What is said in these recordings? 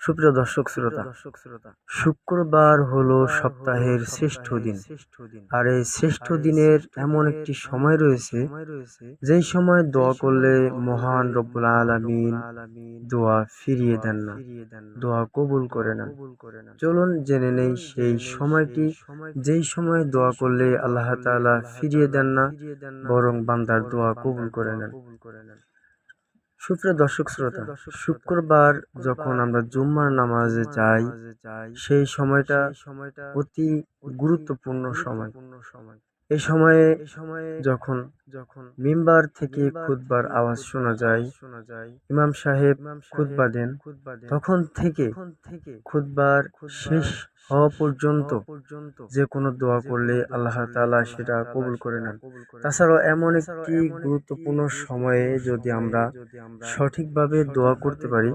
সুপ্রিয় দর্শক শ্রোতা শুক্রবার হলো সপ্তাহের শ্রেষ্ঠ দিন। আর এই শ্রেষ্ঠ দিনের এমন একটি সময় রয়েছে যেই সময় দোয়া করলে মহান রব্বুল আলমিন দোয়া ফিরিয়ে দেন না। দোয়া কবুল করে না চলুন জেনে নেই সেই সময়টি যেই সময় দোয়া করলে আল্লাহ তাআলা ফিরিয়ে দেন না বরং বান্দার দোয়া কবুল করে নেন। সুপ্রিয় দর্শক শ্রোতা শুক্রবার যখন আমরা জুম্মার নামাজে যাই সেই সময়টা অতি গুরুত্বপূর্ণ সময়। এই সময়ে যখন যখন মিম্বার থেকে খুদবার আওয়াজ শোনা যায় শোনা যায় ইমাম সাহেব খুদবা দেন তখন থেকে খুদবার শেষ হওয়া পর্যন্ত যে কোনো দোয়া করলে আল্লাহ তালা সেটা কবুল করে নেন। তাছাড়াও এমন একটি গুরুত্বপূর্ণ সময়ে যদি আমরা সঠিকভাবে দোয়া করতে পারি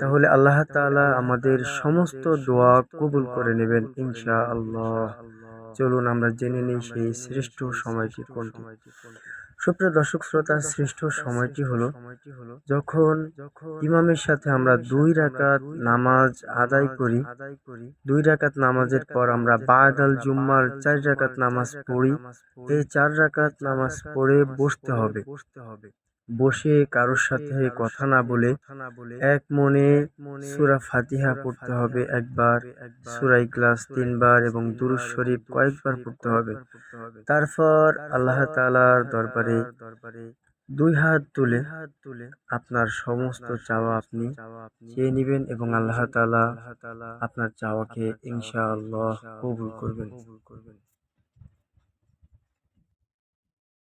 তাহলে আল্লাহ তালা আমাদের সমস্ত দোয়া কবুল করে নেবেন ইনশা আল্লাহ চলুন আমরা জেনে নিই সেই শ্রেষ্ঠ সময়টি কোনটি। সুপ্রিয় দর্শক, শ্রোতা, শ্রেষ্ঠ সময়টি হলো যখন ইমামের সাথে আমরা দুই রাকাত নামাজ আদায় করি। দুই রাকাত নামাজের পর আমরা বাদ আল জুম্মার চার রাকাত নামাজ পড়ি। এই চার রাকাত নামাজ পড়ে বসতে হবে বসতে হবে। বসে কারোর সাথে কথা না বলে এক মনে সুরা ফাতিহা পড়তে হবে একবার সুরাই ক্লাস তিনবার এবং দুরুজ শরীফ কয়েকবার পড়তে হবে। তারপর আল্লাহ তালার দরবারে দুই হাত তুলে আপনার সমস্ত চাওয়া আপনি চেয়ে নেবেন এবং আল্লাহ তালা আপনার চাওয়াকে ইনশাআল্লাহ কবুল করবেন।